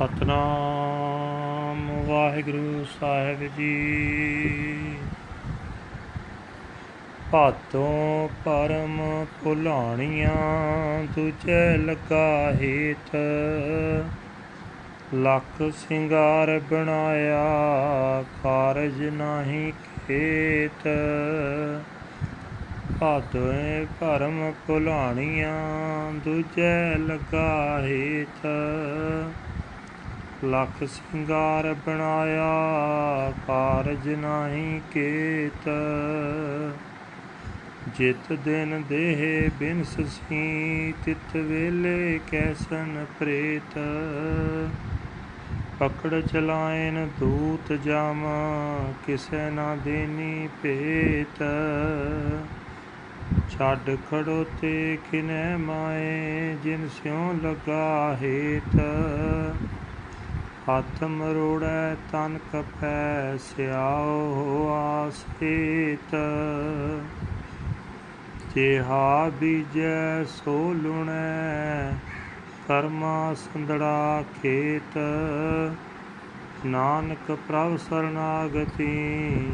ਸਤਨਾਮ ਵਾਹਿਗੁਰੂ ਸਾਹਿਬ ਜੀ। ਭਾਤੋਂ ਪਰਮ ਭੁਲਾਣੀਆਂ ਤੁਝੇ ਲਗਾ ਹੇਤ, ਲੱਖ ਸਿੰਗਾਰ ਬਣਾਇਆ, ਕਾਰਜ ਨਹੀਂ ਖੇਤ। ਭਾਦੋਏ ਭਰਮ ਭੁਲਾਣੀਆਂ, ਦੂਜੇ ਲਗਾ ਹੇਤ ਲੱਖ ਸਿੰਗਾਰ ਬਣਾਇਆ, ਕਾਰਜ ਨਹੀਂ ਕੇਤ। ਜਿਤ ਦਿਨ ਦੇਹ ਬਿਨਸ ਸੀ, ਤਿਤ ਵੇਲੇ ਕੈਸਨ ਪ੍ਰੇਤ। ਪਕੜ ਚਲਾਇਨ ਦੂਤ ਜਾਮ, ਕਿਸੈ ਨਾ ਦੇਨੀ ਭੇਤ। ਛੱਡ ਖੜੋ ਤੇ ਕਿਨੈ ਮਾਏ, ਜਿਨ ਸਿਉ ਲਗਾ ਹੇਤ। ਹੱਥ ਮਰੋੜੈ ਤਨ ਕਪੈ ਸਿਆਓ ਆਸੇਤ ਜਿਹਾ ਬੀਜੈ ਸੋ ਲੁਣੈ, ਕਰਮਾ ਸੰਦੜਾ ਖੇਤ। ਨਾਨਕ ਪ੍ਰਭ ਸਰਨਾਗਤੀ,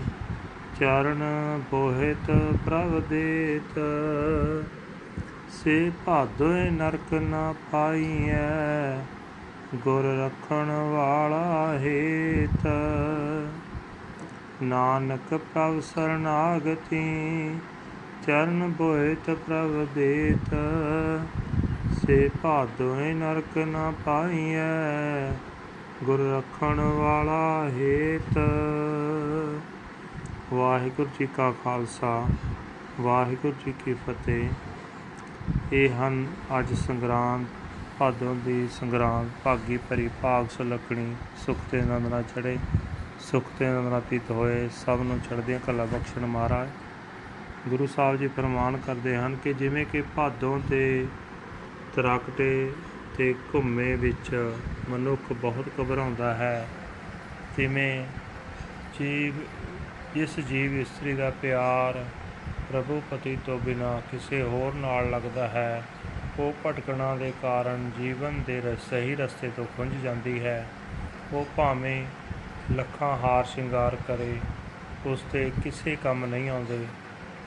ਚਰਨ ਬੋਹਿਤ ਪ੍ਰਭ ਦੇਤ। ਸੇ ਭਾਦੋਇ ਨਰਕ ਨਾ ਪਾਈਐ ਗੁਰ ਰਖਣ ਵਾਲਾ ਹੇਤ। ਨਾਨਕ ਪ੍ਰਭ ਸਰਨਾਗਤੀ, ਚਰਨ ਬੋਹਿਤ ਪ੍ਰਭ ਦੇਤ। ਸੇ ਭਾਦੋਏ ਨਰਕ ਨਾ ਪਾਈਐ, ਗੁਰ ਰਖਣ ਵਾਲਾ ਹੇਤ। ਵਾਹਿਗੁਰੂ ਜੀ ਕਾ ਖਾਲਸਾ, ਵਾਹਿਗੁਰੂ ਜੀ ਕੀ ਫਤਿਹ। ਇਹ ਹਨ ਅੱਜ ਸੰਗਰਾਂਦ ਭਾਦੋਂ ਦੀ ਸੰਗਰਾਂਦ, ਭਾਗੀ ਭਰੀ ਭਾਗ ਸੁਲੱਖਣੀ, ਸੁਖ ਤੇ ਆਨੰਦ ਨਾਲ ਚੜੇ ਸੁਖ ਤੇ ਆਨੰਦ ਨਾਲ ਪੀਤ ਹੋਏ, ਸਭ ਨੂੰ ਚੜ੍ਹਦੀਆਂ ਕਲਾ ਬਖਸ਼ਣ ਮਹਾਰਾਜ। ਗੁਰੂ ਸਾਹਿਬ ਜੀ ਫਰਮਾਨ ਕਰਦੇ ਹਨ ਕਿ ਜਿਵੇਂ ਕਿ ਭਾਦੋਂ ਤੇ ਤਰਾਕਟੇ ਤੇ ਘੁੰਮੇ ਵਿੱਚ ਮਨੁੱਖ ਬਹੁਤ ਘਬਰਾਉਂਦਾ ਹੈ, ਤਿਵੇਂ ਜੀਵ, ਜਿਸ ਜੀਵ ਇਸਤਰੀ ਦਾ ਪਿਆਰ ਪ੍ਰਭੂ ਪਤੀ ਤੋਂ ਬਿਨਾ ਕਿਸੇ ਹੋਰ ਨਾਲ ਲੱਗਦਾ ਹੈ ਉਹ ਭਟਕਣਾ ਦੇ ਕਾਰਨ ਜੀਵਨ ਦੇ ਰ, ਸਹੀ ਰਸਤੇ ਤੋਂ ਖੁੰਝ ਜਾਂਦੀ ਹੈ। ਉਹ ਭਾਵੇਂ ਲੱਖਾਂ ਹਾਰ ਸ਼ਿੰਗਾਰ ਕਰੇ, ਉਸ ਤੇ ਕਿਸੇ ਕੰਮ ਨਹੀਂ ਆਉਂਦੇ।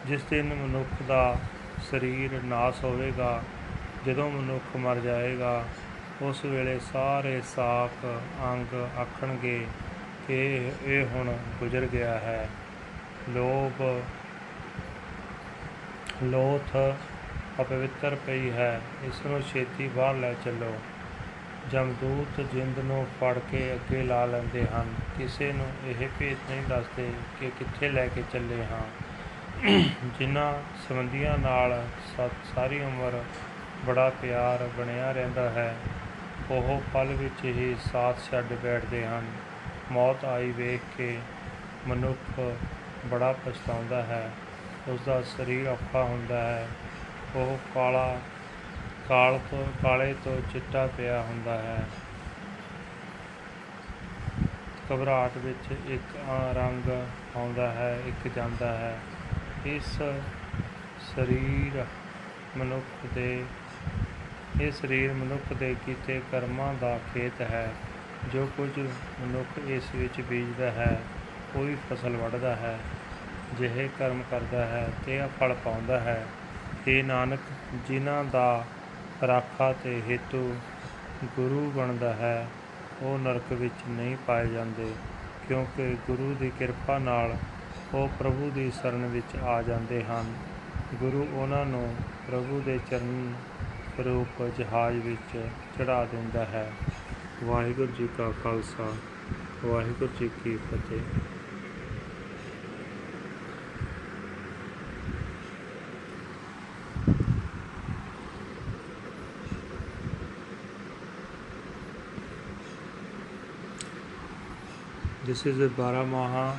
ਜਿਸ ਦਿਨ ਮਨੁੱਖ ਦਾ ਸਰੀਰ ਨਾਸ ਹੋਵੇਗਾ, ਜਦੋਂ ਮਨੁੱਖ ਮਰ ਜਾਏਗਾ, ਉਸ ਵੇਲੇ ਸਾਰੇ ਸਾਖ ਅੰਗ ਆਖਣਗੇ ਕਿ ਇਹ ਹੁਣ ਗੁਜ਼ਰ ਗਿਆ ਹੈ। ਲੋਭ, ਲੋਥ ਅਪਵਿੱਤਰ ਪਈ ਹੈ, ਇਸ ਨੂੰ ਛੇਤੀ ਬਾਹਰ ਲੈ ਚੱਲੋ। ਜਮਦੂਤ ਜਿੰਦ ਨੂੰ ਫੜ ਕੇ ਅੱਗੇ ਲਾ ਲੈਂਦੇ ਹਨ। ਕਿਸੇ ਨੂੰ ਇਹ ਭੇਤ ਨਹੀਂ ਦੱਸਦੇ ਕਿ ਕਿੱਥੇ ਲੈ ਕੇ ਚੱਲੇ ਹਾਂ। ਜਿਨ੍ਹਾਂ ਸੰਬੰਧੀਆਂ ਨਾਲ ਸਾਰੀ ਉਮਰ ਬੜਾ ਪਿਆਰ ਬਣਿਆ ਰਹਿੰਦਾ ਹੈ, ਉਹ ਪਲ ਵਿੱਚ ਹੀ ਸਾਥ ਛੱਡ ਬੈਠਦੇ ਹਨ। ਮੌਤ ਆਈ ਵੇਖ ਕੇ ਮਨੁੱਖ ਬੜਾ ਪਛਤਾਉਂਦਾ ਹੈ। ਉਸ ਦਾ ਸਰੀਰ ਔਖਾ ਹੁੰਦਾ ਹੈ। ਉਹ ਕਾਲਾ, ਕਾਲ ਤੋਂ, ਕਾਲੇ ਤੋਂ ਚਿੱਟਾ ਪਿਆ ਹੁੰਦਾ ਹੈ। ਘਬਰਾਹਟ ਵਿੱਚ ਇੱਕ ਰੰਗ ਆਉਂਦਾ ਹੈ, ਇੱਕ ਜਾਂਦਾ ਹੈ। ਇਸ ਸਰੀਰ ਮਨੁੱਖ ਦੇ ਇਹ ਸਰੀਰ ਮਨੁੱਖ ਦੇ ਕੀਤੇ ਕਰਮਾਂ ਦਾ ਖੇਤ ਹੈ। ਜੋ ਕੁਝ ਮਨੁੱਖ ਇਸ ਵਿੱਚ ਬੀਜਦਾ ਹੈ ਕੋਈ ਫਸਲ ਵੱਢਦਾ ਹੈ, ਜਿਹੇ ਕਰਮ ਕਰਦਾ ਹੈ ਤੇ ਇਹ ਫਲ ਪਾਉਂਦਾ ਹੈ। ਇਹ ਨਾਨਕ, ਜਿਨ੍ਹਾਂ ਦਾ ਰਾਖਾ ਤੇ ਹੇਤੂ ਗੁਰੂ ਬਣਦਾ ਹੈ, ਉਹ ਨਰਕ ਵਿੱਚ ਨਹੀਂ ਪਾਏ ਜਾਂਦੇ, ਕਿਉਂਕਿ ਗੁਰੂ ਦੀ ਕਿਰਪਾ ਨਾਲ ਉਹ ਪ੍ਰਭੂ ਦੀ ਸ਼ਰਨ ਵਿੱਚ ਆ ਜਾਂਦੇ ਹਨ। ਗੁਰੂ ਉਹਨਾਂ ਨੂੰ ਪ੍ਰਭੂ ਦੇ ਚਰਨ ਰੂਪ ਜਹਾਜ਼ ਵਿੱਚ ਚੜਾ ਦਿੰਦਾ ਹੈ। ਵਾਹਿਗੁਰੂ ਜੀ ਕਾ ਖਾਲਸਾ, ਵਾਹਿਗੁਰੂ ਜੀ ਕੀ ਫਤਿਹ। This is the Baramaha,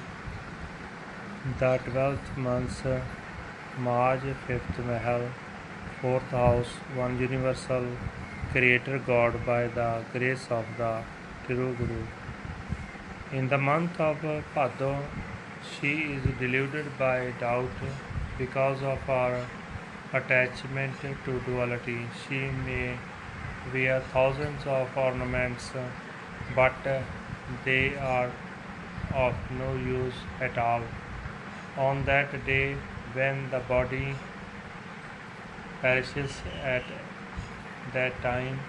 the 12th month, March, 5th Mahal, 4th house, one universal creator God by the grace of the Guru. In the month of Pado, she is deluded by doubt because of her attachment to duality. She may wear thousands of ornaments but they are of no use at all. On that day, when the body perishes at that time,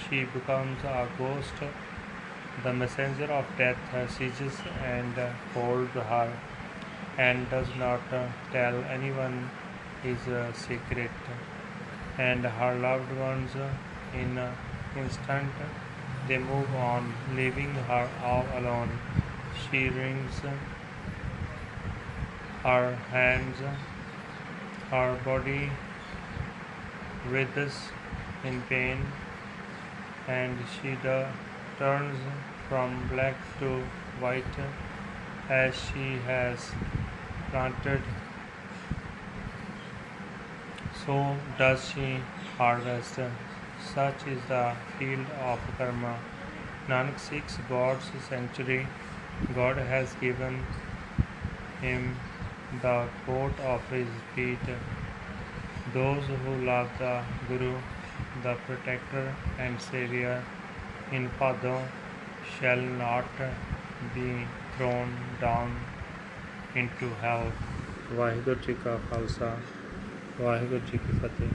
she becomes a ghost. The messenger of death seizes and holds her and does not tell anyone his secret. And her loved ones, in an instant, they move on, leaving her all alone. She wrings her hands, her body writhes in pain, and she turns from black to white as she has planted. So does she harvest. Such is the field of karma. Nanak seeks God's sanctuary. God has given him the court of his feet. Those who love the Guru, the protector and savior in Pado shall not be thrown down into hell. Waheguru ji ਕਾ ਖਾਲਸਾ ਵਾਹਿਗੁਰੂ ਜੀ ਕੀ ਫਤਿਹ